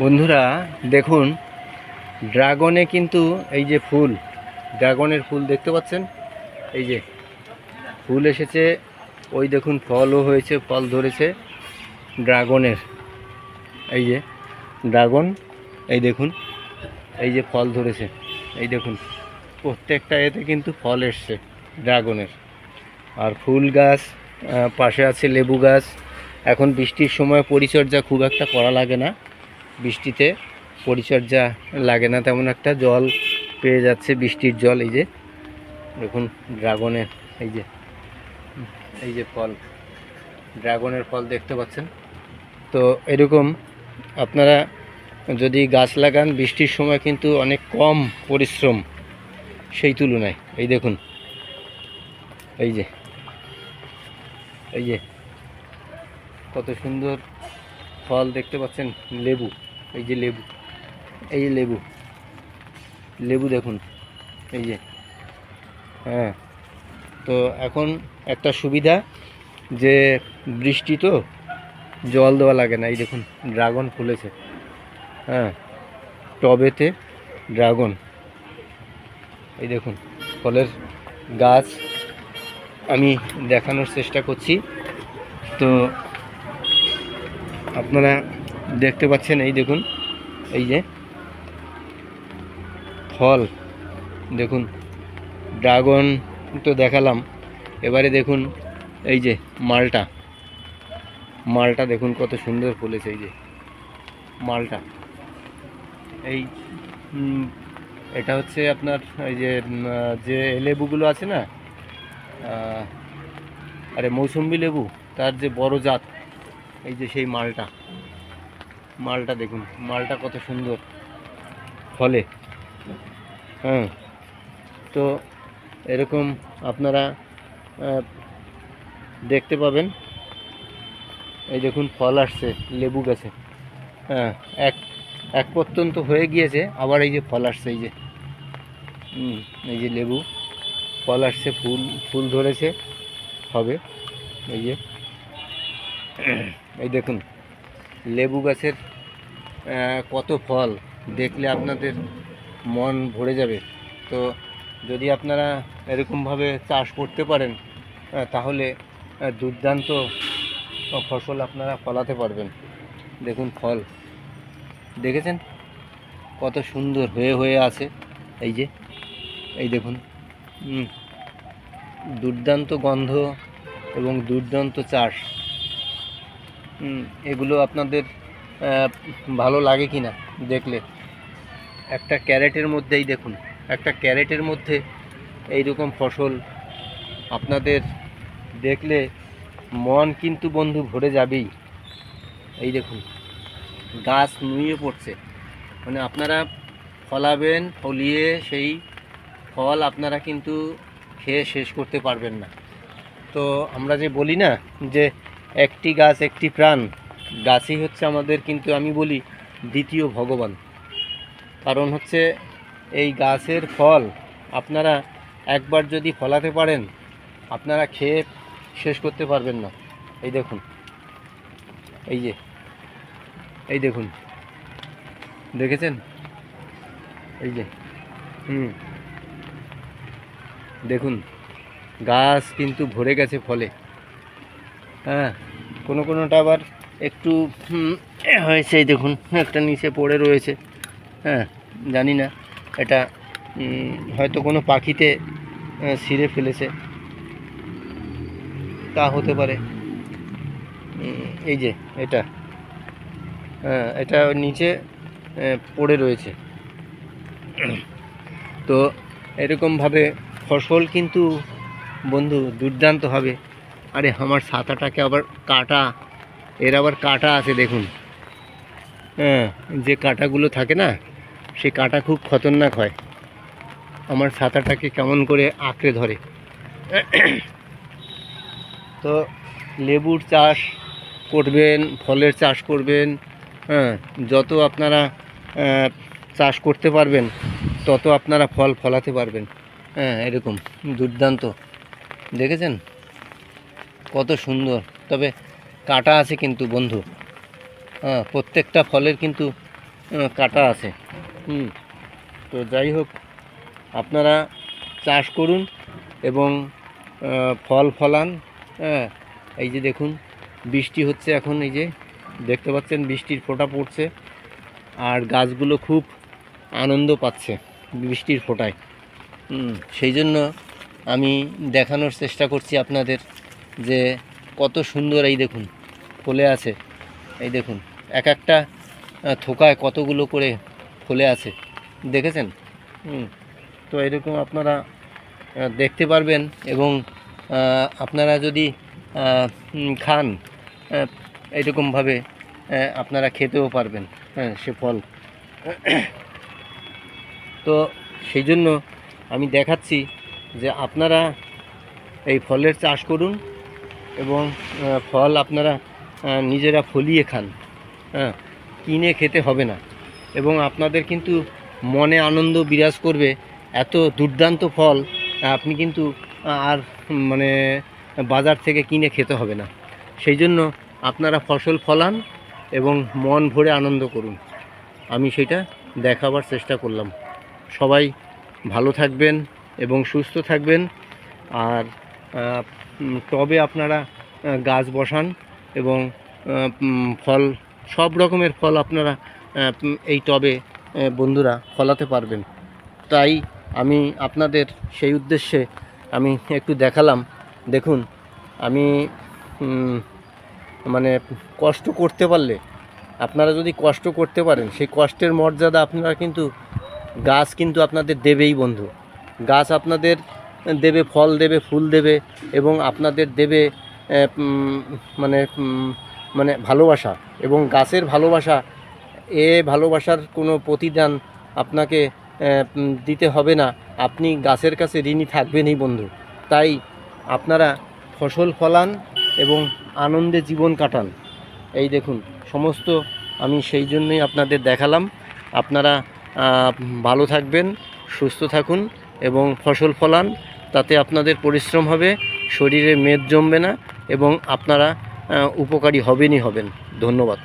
বন্ধুরা, দেখুন, ড্রাগনে কিন্তু এই যে ফুল, ড্রাগনের ফুল দেখতে পাচ্ছেন? এই যে, ফুল এসেছে, ওই দেখুন, ফলও হয়েছে, ফল ধরেছে, ড্রাগনের। এই যে, ড্রাগন, এই দেখুন, এই যে ফল ধরেছে, এই দেখুন, প্রত্যেকটা এতে কিন্তু ফল এসছে, ড্রাগনের। আর ফুল গাছ পাশে আছে লেবু গাছ, এখন বৃষ্টির সময় পরিচর্যা খুব একটা করা লাগে না। বৃষ্টিতে পরিচর্যা লাগে না তেমন একটা, জল পেয়ে যাচ্ছে বৃষ্টির জল, এই যে। দেখুন ড্রাগনের এই যে এই যে ফল, ড্রাগনের ফল দেখতে পাচ্ছেন। তো এরকম আপনারা যদি গাছ লাগান, বৃষ্টির সময় কিন্তু অনেক কম পরিশ্রম সেই তুলনায়। এই দেখুন, এই যে এই যে, কত সুন্দর ফল দেখতে পাচ্ছেন, লেবু। এই যে লেবু, এই যে লেবু লেবু দেখুন, এই যে হ্যাঁ তো এখন একটা সুবিধা যে বৃষ্টি তো জল দেওয়া লাগে না, এই দেখুন, ড্রাগন ফুলেছে হ্যাঁ টবেতে ড্রাগন, এই দেখুন, ফলের গাছ আমি দেখানোর চেষ্টা করছি, তো আপনারা দেখতে পাচ্ছেন এই দেখুন, এই যে ফল, দেখুন, ড্রাগন তো দেখালাম, এবারে দেখুন এই যে মালটা মালটা দেখুন কত সুন্দর ফুলেছে এই যে, মালটা, এই এটা হচ্ছে আপনার এই যে যে লেবুগুলো আছে না আরে মৌসুম্বি লেবু, তার যে বড় জাত, এই যে সেই মালটা মালটা দেখুন, মালটা কত সুন্দর। ফলে। হ্যাঁ। তো এরকম আপনারা দেখতে পাবেন। এই দেখুন, ফল আসছে, লেবু গাছে। হ্যাঁ এক এক পর্যন্ত হয়ে গিয়েছে, আবার এই যে ফল আসছে, এই যে। এই যে লেবু। ফল আসছে, ফুল ফুল ধরেছে, হবে, এই যে। এই দেখুন, লেবু গাছের কত ফল দেখলে আপনাদের মন ভরে যাবে। তো যদি আপনারা এরকমভাবে চাষ করতে পারেন তাহলে দুর্দান্ত ফসল আপনারা ফলাতে পারবেন। দেখুন ফল। দেখেছেন? কত সুন্দর হয়ে হয়ে আছে। এই যে, এই দেখুন। দুর্দান্ত গন্ধ এবং দুর্দান্ত চাষ। এগুলো আপনাদের ভালো লাগে কি না দেখলে? একটা ক্যারেটের মধ্যেই দেখুন, একটা ক্যারেটের মধ্যে এই রকম ফসল আপনাদের দেখলে মন কিন্তু বন্ধু ভরে যাবেই। এই দেখুন, গাছ নুয়ে পড়ছে। মানে আপনারা ফলাবেন, ফলিয়ে সেই ফল আপনারা কিন্তু খেয়ে শেষ করতে পারবেন না। তো আমরা যে বলি না যে একটি গাছ একটি প্রাণ গাছই হচ্ছে আমাদের কিন্তু আমি বলি দ্বিতীয় ভগবান। কারণ হচ্ছে এই গাছের ফল আপনারা একবার যদি ফলাতে পারেন, আপনারা খেয়ে শেষ করতে পারবেন না। এই দেখুন। এই যে। এই দেখুন। দেখেছেন? এই যে। হুম। দেখুন, গাছ কিন্তু ভরে গেছে ফলে। হ্যাঁ কোনো কোনোটা আবার একটু হয়েছে দেখুন, একটা নিচে পড়ে রয়েছে। হ্যাঁ জানি না, এটা হয়তো কোনো পাখিতে ছিঁড়ে ফেলেছে। তা হতে পারে। এই যে, এটা। হ্যাঁ এটা নিচে পড়ে রয়েছে। তো, এরকমভাবে ফসল কিন্তু বন্ধু দুর্দান্ত হবে। আরে, আমার ছাতাটাকে আবার কাটা। এর আবার কাটা আছে দেখুন। হ্যাঁ যে কাটাগুলো থাকে না, সে কাটা খুব খতরনাক হয়। আমার ছাতাটাকে কেমন করে আঁকড়ে ধরে। তো লেবুর চাষ করবেন, ফলের চাষ করবেন হ্যাঁ যত আপনারা চাষ করতে পারবেন, তত আপনারা ফল ফলাতে পারবেন। হ্যাঁ এরকম দুর্দান্ত। দেখেছেন? কত সুন্দর। তবে কাটা আছে কিন্তু বন্ধু। হ্যাঁ প্রত্যেকটা ফলের কিন্তু কাটা আছে। হুম, তো যাই হোক, আপনারা চাষ করুন এবং ফল ফলান হ্যাঁ এই যে দেখুন, বৃষ্টি হচ্ছে এখন, এই যে দেখতে পাচ্ছেন, বৃষ্টির ফোঁটা পড়ছে আর গাছগুলো খুব আনন্দ পাচ্ছে বৃষ্টির ফোঁটায়। সেই জন্য আমি দেখানোর চেষ্টা করছি আপনাদের যে কত সুন্দর এই দেখুন, ফলে আছে। এই দেখুন, এক একটা থোকায় কতগুলো করে ফলে আছে। দেখেছেন? তো এরকম আপনারা দেখতে পারবেন এবং আপনারা যদি খান এরকমভাবে আপনারা খেতেও পারবেন হ্যাঁ সে ফল। তো সেই জন্য আমি দেখাচ্ছি যে আপনারা এই ফলের চাষ করুন এবং ফল আপনারা নিজেরা ফলিয়ে খান। হ্যাঁ কিনে খেতে হবে না। এবং আপনাদের কিন্তু মনে আনন্দ বিরাজ করবে এত দুর্দান্ত ফল, আপনি কিন্তু আর মানে বাজার থেকে কিনে খেতে হবে না। সেই জন্য আপনারা ফসল ফলান এবং মন ভরে আনন্দ করুন। আমি সেটা দেখাবার চেষ্টা করলাম। সবাই ভালো থাকবেন এবং সুস্থ থাকবেন। আর টবে আপনারা গাছ বসান এবং ফল, সব রকমের ফল আপনারা এই টবে বন্ধুরা ফলাতে পারবেন। তাই আমি আপনাদের সেই উদ্দেশ্যে আমি একটু দেখালাম। দেখুন, আমি মানে কষ্ট করতে পারলে, আপনারা যদি কষ্ট করতে পারেন, সেই কষ্টের মর্যাদা আপনারা কিন্তু, গাছ কিন্তু আপনাদের দেবেই বন্ধু। গাছ আপনাদের দেবে, ফল দেবে, ফুল দেবে এবং আপনাদের দেবে মানে মানে ভালোবাসা এবং গাছের ভালোবাসা, এ ভালোবাসার কোনো প্রতিদান আপনাকে দিতে হবে না। আপনি গাছের কাছে ঋণী থাকবেনই বন্ধু। তাই আপনারা ফসল ফলান এবং আনন্দে জীবন কাটান। এই দেখুন, সমস্ত আমি সেই জন্যই আপনাদের দেখালাম। আপনারা ভালো থাকবেন, সুস্থ থাকুন এবং ফসল ফলান। তাতে আপনাদের পরিশ্রম হবে শরীরে মেদ জমবে না এবং আপনারা উপকারী হবেনই হবেন। ধন্যবাদ।